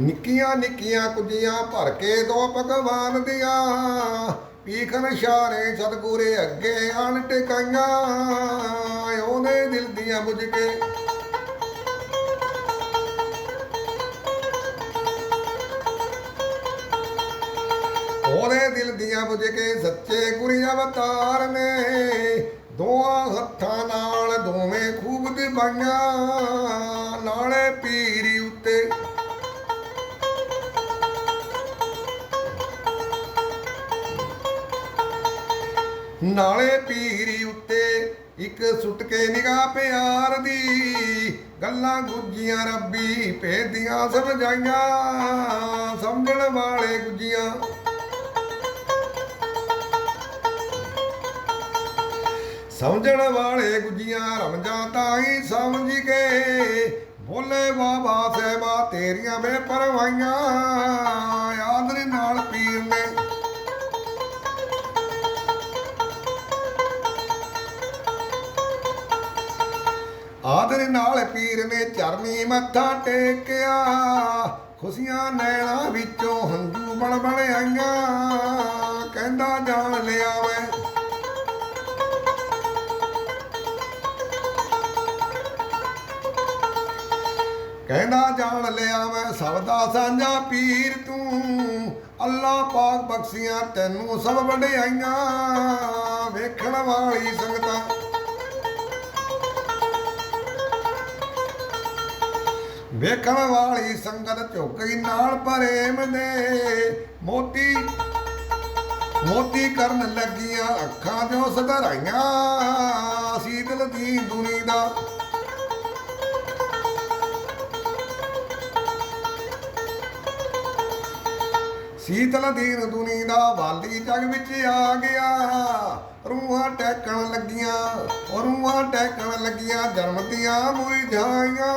ਨਿੱਕੀਆਂ ਨਿੱਕੀਆਂ ਕੁੱਜੀਆਂ ਭਰ ਕੇ ਦੋ ਭਗਵਾਨ ਦੀਆਂ। ਪੀਖਨ ਸ਼ਾਰੇ ਸਤਗੁਰੇ ਅੱਗੇ ਆਣ ਟਿਕਾਈਆਂ ਉਹਨੇ ਦਿਲ ਦੀਆਂ ਬੁਝ ਕੇ। ਉਹਦੇ ਦਿਲ ਦੀਆਂ ਬੁਝ ਕੇ ਸੱਚੇ ਗੁਰੀ ਅਵਤਾਰ ਨੇ। ਦੋਹਾਂ ਹੱਥਾਂ ਨਾਲ ਦੋਵੇਂ ਖੂਬ ਦਿਵਾਈਆਂ, ਨਾਲੇ ਪੀ ਨਾਲੇ ਪੀਰੀ ਉੱਤੇ ਇੱਕ ਸੁੱਟ ਕੇ ਨਿਗਾਹ ਪਿਆਰ ਦੀ। ਗੱਲਾਂ ਗੁੱਜੀਆਂ ਰੱਬੀ, ਭੇਦੀਆਂ ਸਮਝਾਈਆਂ ਸਮਝਣ ਵਾਲੇ ਗੁੱਜੀਆਂ। ਸਮਝਣ ਵਾਲੇ ਗੁੱਜੀਆਂ, ਰਮਜਾਂ ਤਾਈ ਸਮਝ ਗਏ ਬੋਲੇ, ਬਾਬਾ ਸਹਿਬਾ ਤੇਰੀਆਂ ਵੇ ਆਦਰ ਨਾਲ ਪੀਰ ਨੇ ਚਰਨੀ ਮੱਥਾ ਟੇਕਿਆ। ਖੁਸ਼ੀਆਂ ਨੈਣਾ ਵਿੱਚੋਂ ਹੰਝੂ ਬਣ ਬਣ ਆਈਆਂ। ਕਹਿੰਦਾ ਜਾਣ ਲਿਆ ਮੈਂ ਕਹਿੰਦਾ ਜਾਣ ਲਿਆ ਮੈਂ ਸਭ ਦਾ ਸਾਂਝਾ ਪੀਰ ਤੂੰ। ਅੱਲਾ ਪਾਕ ਬਖਸ਼ੀਆਂ ਤੈਨੂੰ ਸਭ ਵਡਿਆਈਆਂ। ਵੇਖਣ ਵਾਲੀ ਸੰਗਤਾਂ ਵੇਖਣ ਵਾਲੀ ਸੰਗਤ ਝੁਕਈ ਨਾਲ ਪ੍ਰੇਮ ਦੇ। ਮੋਤੀ ਮੋਤੀ ਕਰਨ ਲੱਗੀਆਂ ਅੱਖਾਂ ਜੋ ਸਧਰਾਈਆਂ। ਸੀਤਲ ਦੀ ਦੁਨੀ ਦਾ ਸੀਤਲ ਦੀਨ ਦੁਨੀ ਦਾ ਵਾਲੀ ਜਗ ਵਿੱਚ ਆ ਗਿਆ। ਰੂਹਾਂ ਟੈਕਣ ਲੱਗੀਆਂ ਉਹ ਰੂਹਾਂ ਟੈਕਣ ਲੱਗੀਆਂ ਜਨਮ ਦੀਆਂ ਮੁਰਝਾਈਆਂ